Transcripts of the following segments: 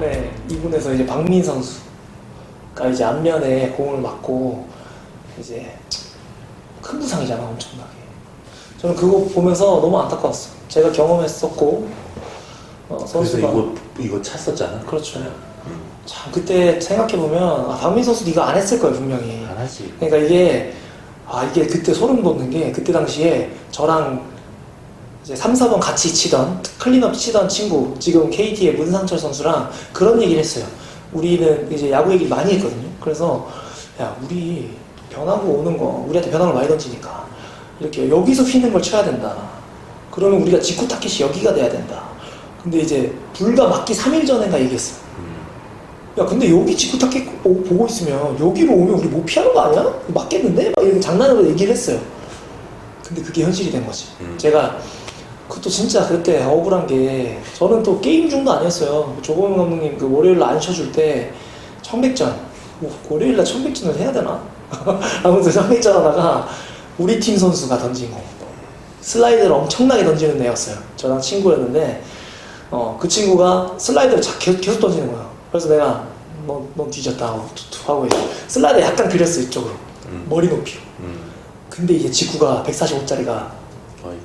이번에 2군에서 이제 박민 선수가 이제 앞면에 공을 맞고 이제 큰 부상이잖아 엄청나게. 저는 그거 보면서 너무 안타까웠어. 제가 경험했었고 어, 그래서 선수가 이거 이거 찼었잖아. 그렇죠. 참 그때 생각해 보면 아, 박민 선수 네가 안 했을 거예요 분명히. 안 하지. 그러니까 이게 아 이게 그때 소름 돋는 게 그때 당시에 저랑 이제 3, 4번 같이 치던 클린업 치던 친구 지금 KT의 문상철 선수랑 그런 얘기를 했어요. 우리는 이제 야구 얘기를 많이 했거든요. 그래서 야 우리 변화구 오는 거 우리한테 변화를 많이 던지니까 이렇게 여기서 휘는 걸 쳐야 된다. 그러면 우리가 직구 타켓이 여기가 돼야 된다. 근데 이제 불과 맞기 3일 전인가 얘기했어. 음. 야 근데 여기 직구 타켓 보- 보고 있으면 여기로 오면 우리 못 피하는 거 아니야? 맞겠는데? 막 이렇게 장난으로 얘기를 했어요. 근데 그게 현실이 된 거지. 음. 제가 그것도 진짜 그때 억울한 게 저는 또 게임 중도 아니었어요. 조범 감독님 그 월요일 날안 쉬어줄 때 청백전 뭐 월요일 날 청백전을 해야 되나? 아무튼 청백전 하다가 우리 팀 선수가 던진 거 슬라이드를 엄청나게 던지는 애였어요. 저랑 친구였는데 어, 그 친구가 슬라이드를 자, 계속, 계속 던지는 거야. 그래서 내가 너, 너 뒤졌다 하고 툭툭 하고 슬라이드 약간 그렸어 이쪽으로 음. 머리 높이로. 음. 근데 이제 직구가 145짜리가 어이.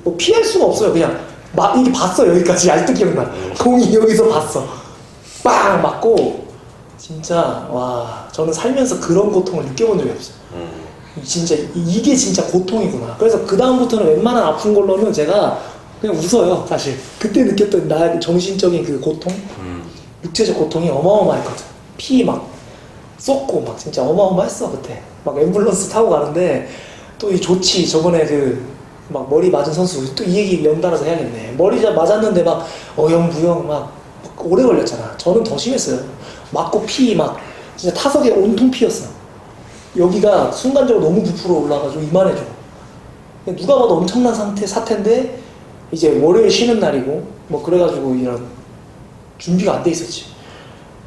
뭐 피할 수가 없어요. 그냥 막 이게 봤어 여기까지 아직도 기억나. 공이 여기서 봤어. 빵 맞고 진짜 와 저는 살면서 그런 고통을 느껴본 적이 없어요. 음. 진짜 이- 이게 진짜 고통이구나. 그래서 그 다음부터는 웬만한 아픈 걸로는 제가 그냥 웃어요. 사실 그때 느꼈던 나의 정신적인 그 고통, 음. 육체적 고통이 어마어마했거든. 피 막 쏟고 막 진짜 어마어마했어 그때. 막 앰뷸런스 타고 가는데 또 이 조치 저번에 그 막 머리 맞은 선수 또 이 얘기 연달아서 해야겠네. 머리 자- 맞았는데 막 어영부영 막 오래 걸렸잖아. 저는 더 심했어요. 맞고 피 막 진짜 타석에 온통 피였어. 여기가 순간적으로 너무 부풀어 올라가지고 이만해져. 누가 봐도 엄청난 상태 사태인데 이제 월요일 쉬는 날이고 뭐 그래가지고 이런 준비가 안 돼 있었지.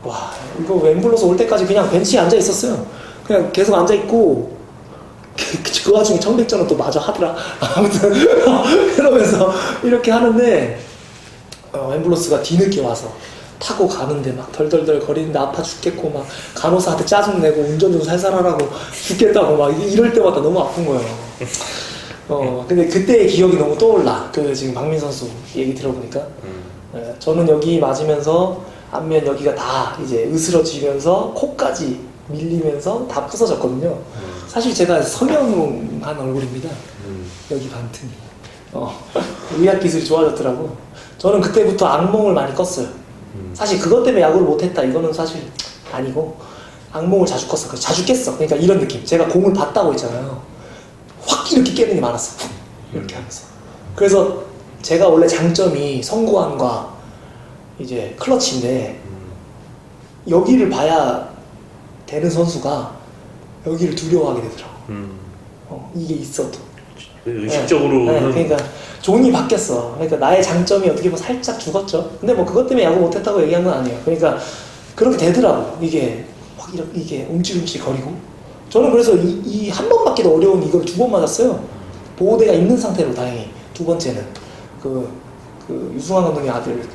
와 이거 앰뷸런스 올 때까지 그냥 벤치에 앉아 있었어요. 그냥 계속 앉아 있고 그, 그 와중에 청백전은 또 마저 하더라. 아무튼 그러면서 이렇게 하는데 어, 앰뷸런스가 뒤늦게 와서 타고 가는데 막 덜덜덜 거리는데 아파 죽겠고 막 간호사한테 짜증 내고 운전 좀 살살 하라고 죽겠다고 막 이- 이럴 때마다 너무 아픈 거예요. 어 근데 그때의 기억이 너무 떠올라. 그 지금 박민 선수 얘기 들어보니까 음. 예, 저는 여기 맞으면서 앞면 여기가 다 이제 으스러지면서 코까지 밀리면서 다 부서졌거든요. 음. 사실 제가 성형한 얼굴입니다. 음. 여기 반틈이. 어, 의학 기술이 좋아졌더라고. 저는 그때부터 악몽을 많이 꿨어요. 음. 사실 그것 때문에 야구를 못했다 이거는 사실 아니고 악몽을 자주 꿨어. 그래서 자주 깼어. 그러니까 이런 느낌. 제가 공을 봤다고 했잖아요. 확 이렇게 깨는 게 많았어. 훅 이렇게 하면서. 그래서 제가 원래 장점이 성구안과 이제 클러치인데 음. 여기를 봐야 되는 선수가 여기를 두려워하게 되더라고. 음. 어, 이게 있어도. 의식적으로는 네, 네, 그러니까 종이 바뀌었어. 그러니까 나의 장점이 어떻게 보면 살짝 죽었죠. 근데 뭐 그것 때문에 야구 못했다고 얘기한 건 아니에요. 그러니까 그렇게 되더라고. 이게 확 이렇게 이게 움찔움찔 거리고. 저는 그래서 이한번 맞기도 어려운 이걸 두 번 맞았어요. 보호대가 있는 상태로 다행히 두 번째는 그, 그 유승환 감독의 아들 그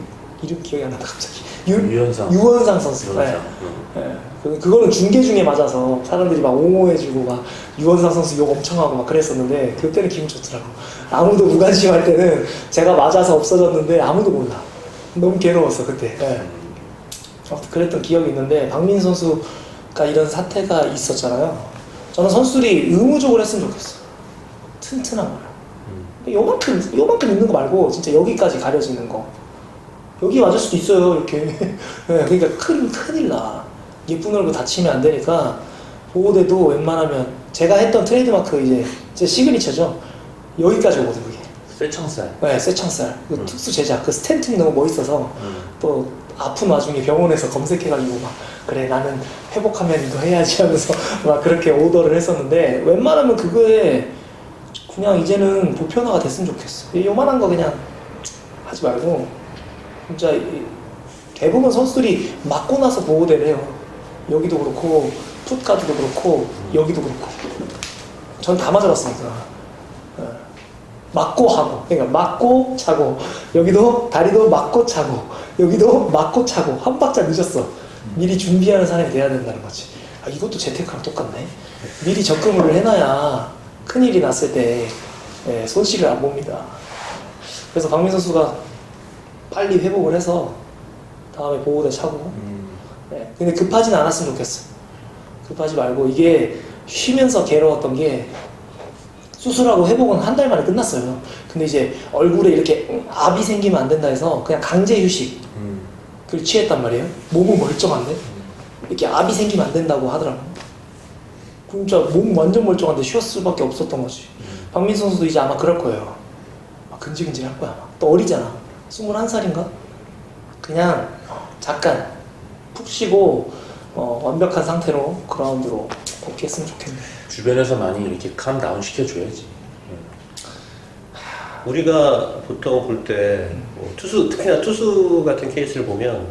이름 기억이 안 난다 갑자기. 유, 유현상. 유원상 선수. 네. 유현상. 음. 예, 그, 그거는 중계 중에 맞아서 사람들이 막 옹호해주고 막 유원상 선수 욕 엄청 하고 막 그랬었는데 그때는 기분 좋더라고. 아무도 무관심할 때는 제가 맞아서 없어졌는데 아무도 몰라. 너무 괴로웠어 그때. 예. 음. 아무튼 그랬던 기억이 있는데 박민 선수가 이런 사태가 있었잖아요. 저는 선수들이 의무적으로 했으면 좋겠어. 튼튼한 걸. 음. 요만큼 요만큼 있는 거 말고 진짜 여기까지 가려지는 거. 여기 맞을 수도 있어요 이렇게. 네, 그러니까 큰 큰일 나. 예쁜 얼굴 다치면 안 되니까 보호대도 웬만하면 제가 했던 트레이드마크 이제 제 시그니처죠. 여기까지 오거든 그게. 쇠창살. 네, 쇠창살. 그 음. 특수 제작 그 스탠팅이 너무 멋있어서 음. 또 아픈 와중에 병원에서 검색해가지고 막 그래 나는 회복하면 이거 해야지 하면서 막 그렇게 오더를 했었는데 웬만하면 그거에 그냥 이제는 보편화가 됐으면 좋겠어. 이 요만한 거 그냥 하지 말고 진짜 이- 대부분 선수들이 맞고 나서 보호대를 해요. 여기도 그렇고 풋가드도 그렇고 여기도 그렇고. 전 다 맞아봤으니까. 예. 맞고 하고. 그러니까 맞고 차고. 여기도 다리도 맞고 차고. 여기도 맞고 차고. 한 박자 늦었어. 미리 준비하는 사람이 돼야 된다는 거지. 아 이것도 재테크랑 똑같네. 미리 적금을 해놔야 큰일이 났을 때 예, 손실을 안 봅니다. 그래서 박민 선수가 빨리 회복을 해서 다음에 보호대 차고 네, 근데 급하진 않았으면 좋겠어. 급하지 말고 이게 쉬면서 괴로웠던 게 수술하고 회복은 한 달 만에 끝났어요. 근데 이제 얼굴에 이렇게 음, 압이 생기면 안 된다 해서 그냥 강제 휴식 그걸 취했단 말이에요. 몸은 멀쩡한데 이렇게 압이 생기면 안 된다고 하더라고. 진짜 몸 완전 멀쩡한데 쉬었을 수밖에 없었던 거지. 박민 선수도 이제 아마 그럴 거예요. 막 근질근질 할 거야. 아마. 또 어리잖아. 21살인가? 그냥 잠깐 푹 쉬고 어, 완벽한 상태로 그라운드로 복귀했으면 좋겠네. 주변에서 많이 이렇게 캄 다운 시켜줘야지. 우리가 보통 볼 때 투수 특히나 투수 같은 케이스를 보면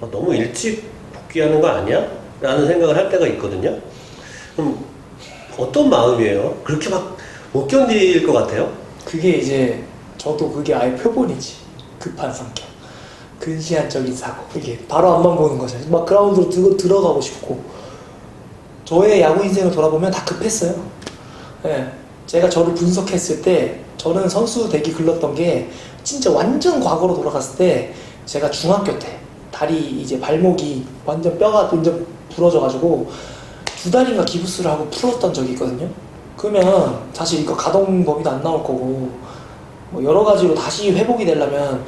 어, 너무 일찍 복귀하는 거 아니야? 라는 생각을 할 때가 있거든요. 그럼 어떤 마음이에요? 그렇게 막 못 견딜 것 같아요? 그게 이제 저도 그게 아예 표본이지. 급한 성격. 근시안적인 사고. 이게 바로 앞만 보는 거죠. 막 그라운드로 들어, 들어가고 싶고. 저의 야구 인생을 돌아보면 다 급했어요. 예. 제가 저를 분석했을 때 저는 선수 되기 글렀던 게 진짜 완전 과거로 돌아갔을 때 제가 중학교 때 다리 이제 발목이 완전 뼈가 완전 부러져가지고 두 달인가 기부스를 하고 풀었던 적이 있거든요. 그러면 사실 이거 가동 범위도 안 나올 거고 뭐 여러 가지로 다시 회복이 되려면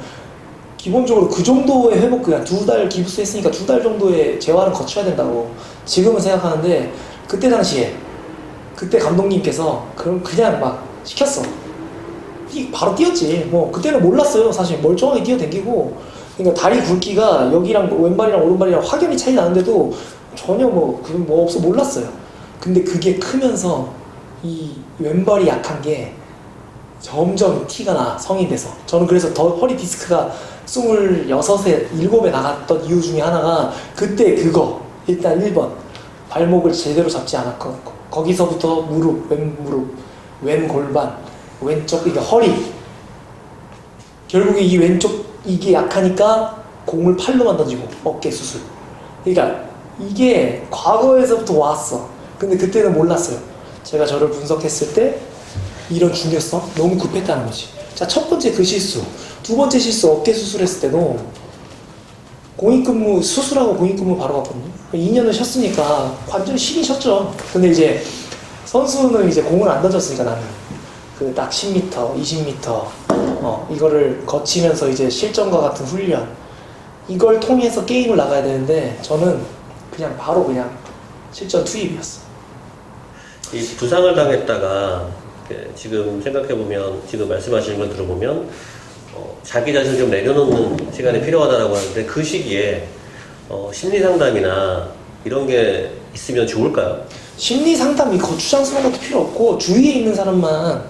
기본적으로 그 정도의 회복 그냥 두 달 기부스 했으니까 두 달 정도의 재활은 거쳐야 된다고 지금은 생각하는데 그때 당시에 그때 감독님께서 그럼 그냥 막 시켰어. 뛰- 바로 뛰었지. 뭐 그때는 몰랐어요. 사실 멀쩡하게 뛰어댕기고. 그러니까 다리 굵기가 여기랑 왼발이랑 오른발이랑 확연히 차이 나는데도 전혀 뭐 그건 뭐 없어 몰랐어요. 근데 그게 크면서 이 왼발이 약한 게 점점 티가 나 성인 돼서. 저는 그래서 더 허리 디스크가 26에 7에 나갔던 이유 중에 하나가 그때 그거 일단 1번. 발목을 제대로 잡지 않았고 거기서부터 무릎 왼 무릎 왼 골반 왼쪽 이게 허리. 결국에 이 왼쪽 이게 약하니까 공을 팔로만 던지고 어깨 수술. 그러니까 이게 과거에서부터 왔어. 근데 그때는 몰랐어요. 제가 저를 분석했을 때 이런 중요성? 너무 급했다는 거지. 자 첫 번째 그 실수. 두 번째 실수 어깨 수술했을 때도 공익근무 수술하고 공익근무 바로 갔거든요. 2년을 쉬었으니까 완전 쉬긴 쉬었죠. 근데 이제 선수는 이제 공을 안 던졌으니까 나는. 그딱 10m, 20m 어, 이거를 거치면서 이제 실전과 같은 훈련. 이걸 통해서 게임을 나가야 되는데 저는 그냥 바로 그냥 실전 투입이었어. 이 부상을 당했다가 지금 생각해보면 지금 말씀하시는 걸 들어보면 어, 자기 자신을 좀 내려놓는 시간이 필요하다라고 하는데 그 시기에 어, 심리 상담이나 이런 게 있으면 좋을까요? 심리 상담이 거추장스러운 것도 필요 없고 주위에 있는 사람만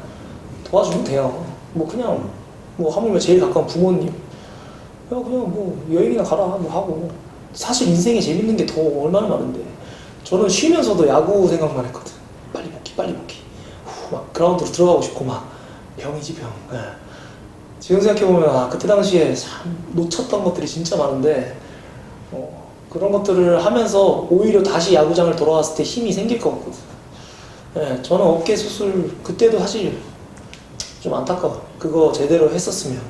도와주면 돼요. 뭐 그냥 뭐 하물며 제일 가까운 부모님, 야 그냥 뭐 여행이나 가라 뭐 하고 사실 인생에 재밌는 게 더 얼마나 많은데 저는 쉬면서도 야구 생각만 했거든. 빨리 복귀, 빨리 복귀. 그라운드로 들어가고 싶고 막 병이지 병. 예. 지금 생각해 보면 아 그때 당시에 참 놓쳤던 것들이 진짜 많은데 어, 그런 것들을 하면서 오히려 다시 야구장을 돌아왔을 때 힘이 생길 것 같거든. 예, 저는 어깨 수술 그때도 사실 좀 안타까워. 그거 제대로 했었으면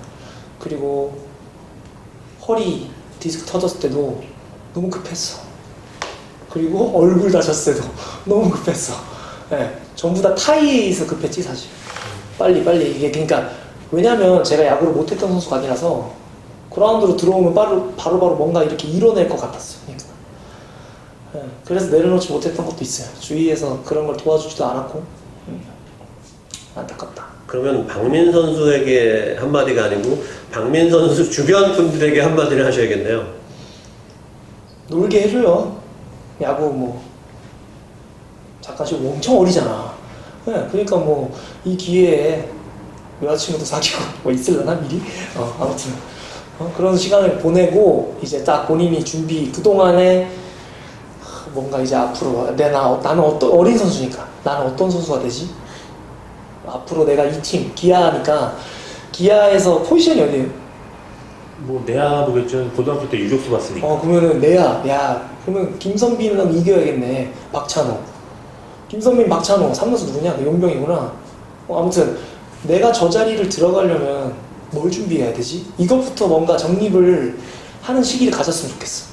그리고 허리 디스크 터졌을 때도 너무 급했어. 그리고 얼굴 다쳤을 때도 너무 급했어. 예, 전부 다 타이에서 급했지 사실. 빨리 빨리 이게 그러니까 왜냐면 제가 야구를 못했던 선수가 아니라서 그라운드로 들어오면 바로 바로 바로 뭔가 이렇게 이뤄낼 것 같았어. 그러니까. 예, 그래서 내려놓지 못했던 것도 있어요. 주위에서 그런 걸 도와주지도 않았고 음, 안타깝다. 그러면 박민 선수에게 한마디가 아니고 박민 선수 주변 분들에게 한마디를 하셔야겠네요. 놀게 해줘요. 야구 뭐 잠깐 지금 엄청 어리잖아. 네, 그러니까 뭐 이 기회에 여자친구도 사귀고 뭐 있을려나 미리? 어, 아무튼 어, 그런 시간을 보내고 이제 딱 본인이 준비 그 동안에 뭔가 이제 앞으로 내나 나는 어떤 어린 선수니까 나는 어떤 선수가 되지? 앞으로 내가 이 팀 기아니까 기아에서 포지션이 어디예요? 뭐 내야 보겠죠. 고등학교 때 유격수 봤으니까. 어 그러면은 내야 야 그러면 김선빈이랑 이겨야겠네 박찬호 김선빈 박찬호 3루수 누구냐? 그 용병이구나. 어, 아무튼 내가 저 자리를 들어가려면 뭘 준비해야 되지? 이것부터 뭔가 정립을 하는 시기를 가졌으면 좋겠어.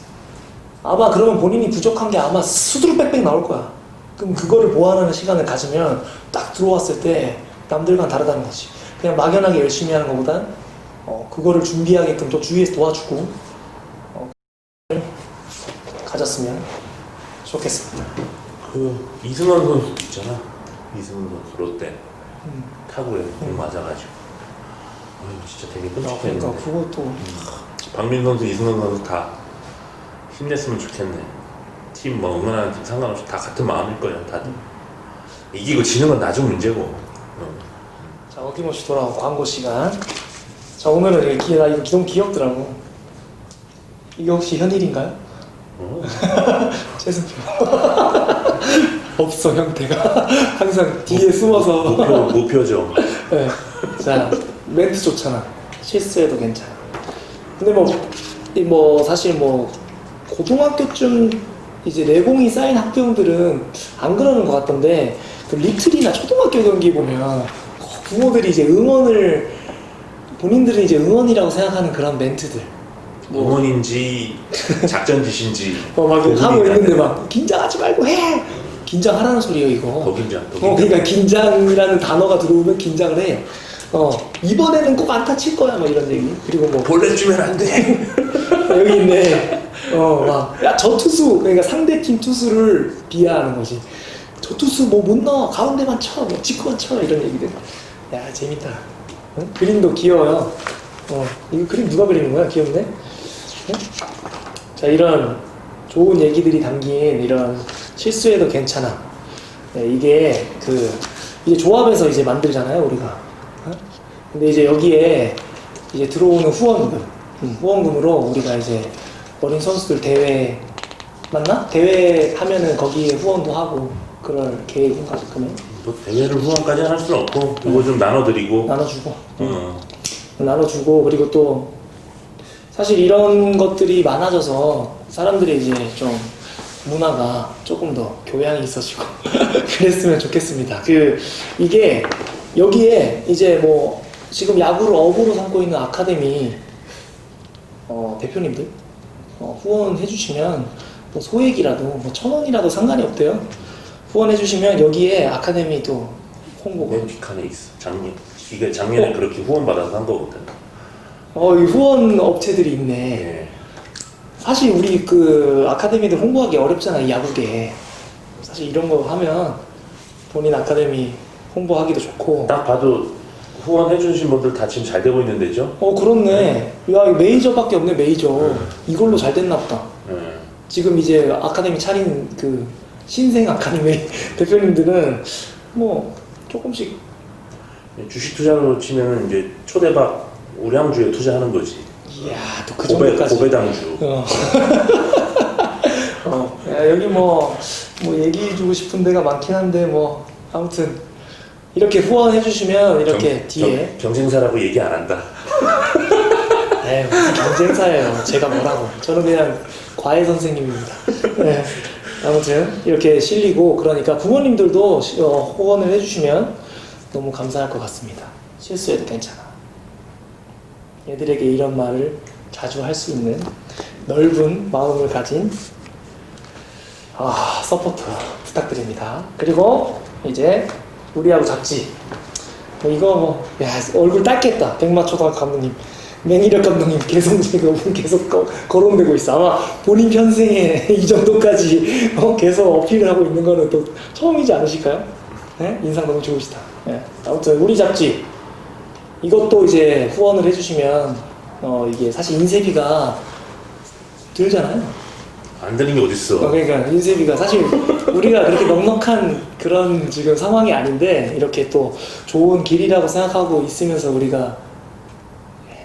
아마 그러면 본인이 부족한 게 아마 수두룩 빽빽 나올 거야. 그럼 그거를 보완하는 시간을 가지면 딱 들어왔을 때 남들과는 다르다는 거지. 그냥 막연하게 열심히 하는 것보단 어, 그거를 준비하게끔 또 주위에서 도와주고 가졌으면 좋겠습니다. 그 이승원 선수 있잖아. 이승원 선수 롯데 음. 타구에 공 맞아가지고. 아유 진짜 되게 아, 그러니까 끔찍했는데. 그것도 박민 선수, 이승원 선수 다 힘냈으면 좋겠네. 팀 뭐 응원하는 팀 상관없이 다 같은 마음일 거예요, 다들. 이기고 지는 건 나중 문제고. 어. 자 어김없이 돌아온 광고 시간. 자 오늘은 기- 나 이거 너무 귀엽더라고. 이게 혹시 현일인가요? 어? 최승표. 없어 형태가 항상 뒤에 숨어서. 목표, 목표죠. 네. 자 멘트 좋잖아. 실수해도 괜찮아. 근데 뭐, 이 뭐 사실 뭐 고등학교쯤 이제 내공이 쌓인 학부형들은 안 그러는 것 같던데 그 리틀이나 초등학교 경기 보면 부모들이 이제 응원을 본인들은 이제 응원이라고 생각하는 그런 멘트들. 뭐 응원인지 작전짓인지. 어, 막 하고 있는데 막 긴장하지 말고 해. 긴장하라는 소리예요 이거. 더 긴장, 더 어, 긴장. 그러니까 긴장이라는 단어가 들어오면 긴장을 해. 어, 이번에는 꼭 안타 칠 거야, 뭐 이런 얘기. 그리고 뭐, 볼넷 주면 안 돼. 여기 있네. 어, 막, 야, 저 투수, 그러니까 상대팀 투수를 비하하는 거지. 저 투수 뭐 못 넣어. 가운데만 쳐. 뭐 직구만 쳐. 이런 얘기들. 야, 재밌다. 응? 그림도 귀여워요. 어, 이거 그림 누가 그리는 거야? 귀엽네? 응? 자, 이런 좋은 얘기들이 담긴 이런 실수해도 괜찮아. 네, 이게 그, 이제 조합에서 이제 만들잖아요, 우리가. 어? 근데 이제 여기에 이제 들어오는 후원금, 음, 후원금으로 우리가 이제 어린 선수들 대회 맞나? 대회 하면은 거기에 후원도 하고 그럴 계획인가 그러면 뭐 대회를 후원까지는 할 수는 없고 이거 좀 나눠드리고. 나눠주고 어. 나눠주고 그리고 또 사실 이런 것들이 많아져서 사람들이 이제 좀 문화가 조금 더 교양이 있어지고 그랬으면 좋겠습니다. 그 이게 여기에 이제 뭐 지금 야구를 업으로 삼고 있는 아카데미 어, 대표님들 어, 후원해 주시면 뭐 소액이라도 뭐 천 원이라도 상관이 없대요. 후원해 주시면 여기에 아카데미도 홍보가 맨 뒷칸에 있어. 작년. 이게 작년에 어? 그렇게 후원 받아서 한 거거든. 어, 이 후원 업체들이 있네. 예. 사실 우리 그 아카데미들 홍보하기 어렵잖아, 이 야구계. 사실 이런 거 하면 본인 아카데미 홍보하기도 좋고. 딱 봐도 후원해 주신 분들 다 지금 잘 되고 있는 데죠? 어, 그렇네. 야, 이거 메이저밖에 없네, 메이저. 네. 이걸로 잘 됐나 보다. 예. 지금 이제 아카데미 차린 그 신생 아카데미 대표님들은 뭐 조금씩 주식 투자로 치면은 이제 초대박 우량주에 투자하는 거지. 이야, 또 그 고배, 정도까지. 고배당주. 어. 어, 야, 여기 뭐, 뭐 얘기해 주고 싶은 데가 많긴 한데, 뭐, 아무튼, 이렇게 후원해 주시면, 이렇게 경- 뒤에. 경, 경쟁사라고 얘기 안 한다. 에이, 무슨 경쟁사예요. 제가 뭐라고. 저는 그냥 과외 선생님입니다. 네. 아무튼, 이렇게 실리고, 그러니까 부모님들도 시- 어, 후원을 해주시면 너무 감사할 것 같습니다. 실수해도 괜찮아. 애들에게 이런 말을 자주 할 수 있는 넓은 마음을 가진 아, 서포터 부탁드립니다. 그리고 이제 우리하고 잡지. 뭐 이거 뭐, 야, 얼굴 닦겠다. 백마 초등학교 감독님. 맹일혁 감독님 계속 지금 계속 거, 거론되고 있어. 아마 본인 편생에 이 정도까지 어, 계속 어필을 하고 있는 거는 또 처음이지 않으실까요? 네? 인상 너무 좋으시다. 네. 아무튼 우리 잡지 이것도 이제 후원을 해주시면 어 이게 사실 인쇄비가 들잖아요. 안 되는 게 어, 어딨어. 그러니까 인쇄비가 사실 우리가 그렇게 넉넉한 그런 지금 상황이 아닌데 이렇게 또 좋은 길이라고 생각하고 있으면서 우리가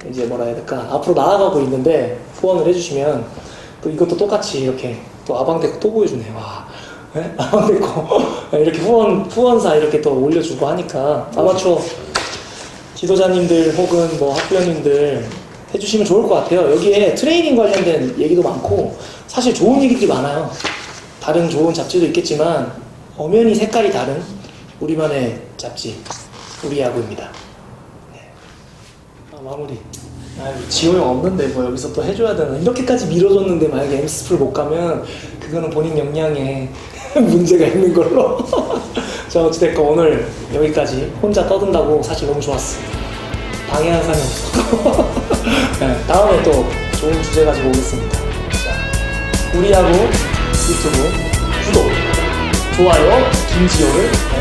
이제 뭐라 해야 될까 앞으로 나아가고 있는데 후원을 해주시면 또 이것도 똑같이 이렇게 또 아방떼 또 보여주네 와 네? 아마데코 이렇게 후원 후원사 이렇게 또 올려주고 하니까 아마추어 지도자님들 혹은 뭐 학부형님들 해주시면 좋을 것 같아요. 여기에 트레이닝 관련된 얘기도 많고 사실 좋은 얘기들이 많아요. 다른 좋은 잡지도 있겠지만 엄연히 색깔이 다른 우리만의 잡지 우리 야구입니다. 네. 아, 마무리. 아, 지호 형 없는데 뭐 여기서 또 해줘야 되나? 이렇게까지 밀어줬는데 만약에 엠스풀 못 가면 그거는 본인 역량에 문제가 있는 걸로. 자 어찌됐건 오늘 여기까지 혼자 떠든다고 사실 너무 좋았어. 방해한 사람이 없어. 네, 다음에 또 좋은 주제 가지고 오겠습니다. 자, 우리 야구 유튜브 구독, 좋아요, 김지호를.